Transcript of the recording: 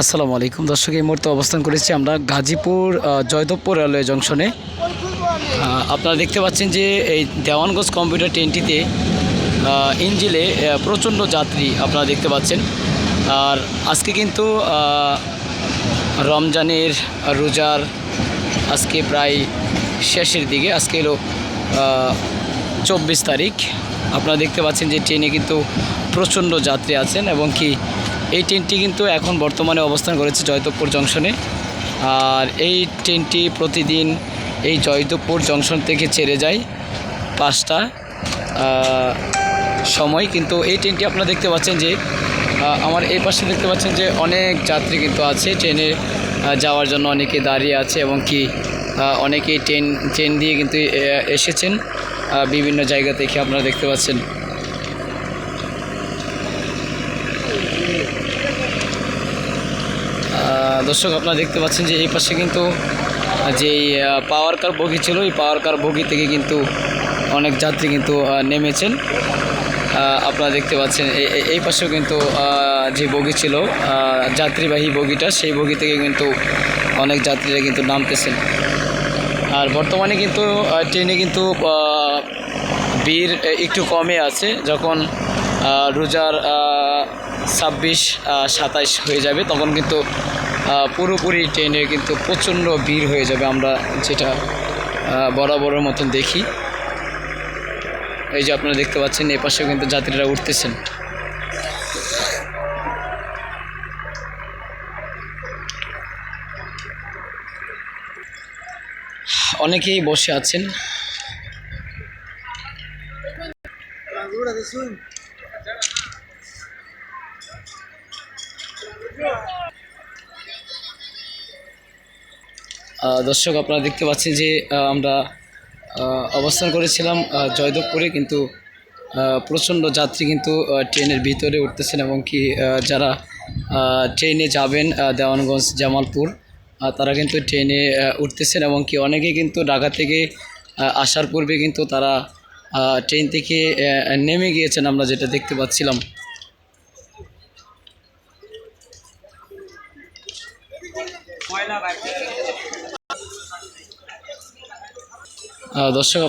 আসসালামু আলাইকুম। দর্শক, এই মুহূর্তে অবস্থান করেছি আমরা গাজীপুর জয়দেবপুর রেলওয়ে জংশনে। আপনারা দেখতে পাচ্ছেন যে এই দেওয়ানগঞ্জ কম্পিউটার ট্রেনটিতে ইঞ্জিলে প্রচণ্ড যাত্রী আপনারা দেখতে পাচ্ছেন। আর আজকে কিন্তু রমজানের রোজার আজকে প্রায় শেষের দিকে, আজকে এলো চব্বিশ তারিখ। আপনারা দেখতে পাচ্ছেন যে ট্রেনে কিন্তু প্রচণ্ড যাত্রী আছেন এবং কি এই ট্রেনটি কিন্তু এখন বর্তমানে অবস্থান করেছে জয়দেবপুর জংশনে। আর এই ট্রেনটি প্রতিদিন এই জয়দেবপুর জংশন থেকে ছেড়ে যায় পাঁচটা সময়। কিন্তু এই ট্রেনটি আপনারা দেখতে পাচ্ছেন যে আমার এই পাশে দেখতে পাচ্ছেন যে অনেক যাত্রী কিন্তু আছে ট্রেনে যাওয়ার জন্য অনেকে দাঁড়িয়ে আছে এবং কি অনেকেই ট্রেন ট্রেন দিয়ে কিন্তু এসেছেন বিভিন্ন জায়গা থেকে আপনারা দেখতে পাচ্ছেন। দর্শক, আপনারা দেখতে পাচ্ছেন যে এই পাশে কিন্তু যেই পাওয়ার কার বগি ছিল, এই পাওয়ার কার বগি থেকে কিন্তু অনেক যাত্রী কিন্তু নেমেছেন। আপনারা দেখতে পাচ্ছেন এই- পাশেও কিন্তু যে বগি ছিল যাত্রীবাহী বগিটা, সেই বগি থেকে কিন্তু অনেক যাত্রীরা কিন্তু নামতেছেন। আর বর্তমানে কিন্তু ট্রেনে কিন্তু ভিড় একটু কমে আছে, যখন রোজার ছাব্বিশ সাতাইশ হয়ে যাবে, তখন কিন্তু পুরোপুরি ট্রেনে কিন্তু প্রচণ্ড ভিড় হয়ে যাবে আমরা যেটা বরাবরের মতন দেখি। এই যে আপনারা দেখতে পাচ্ছেন এ পাশেও কিন্তু যাত্রীরা উঠতেছেন। অনেকেই বসে আছেন। আহ, দর্শক আপনারা দেখতে পাচ্ছেন যে আমরা অবস্থান করেছিলাম জয়দেবপুরে কিন্তু প্রচণ্ড যাত্রী কিন্তু ট্রেনের ভিতরে উঠতেছেন এবং কি যারা ট্রেনে যাবেন দেওয়ানগঞ্জ জামালপুর তারা কিন্তু ট্রেনে উঠতেছেন এবং কি অনেকে কিন্তু ঢাকা থেকে আসার পূর্বে কিন্তু তারা ট্রেন থেকে নেমে গিয়েছেন আমরা যেটা দেখতে পাচ্ছিলাম। আহ, দর্শক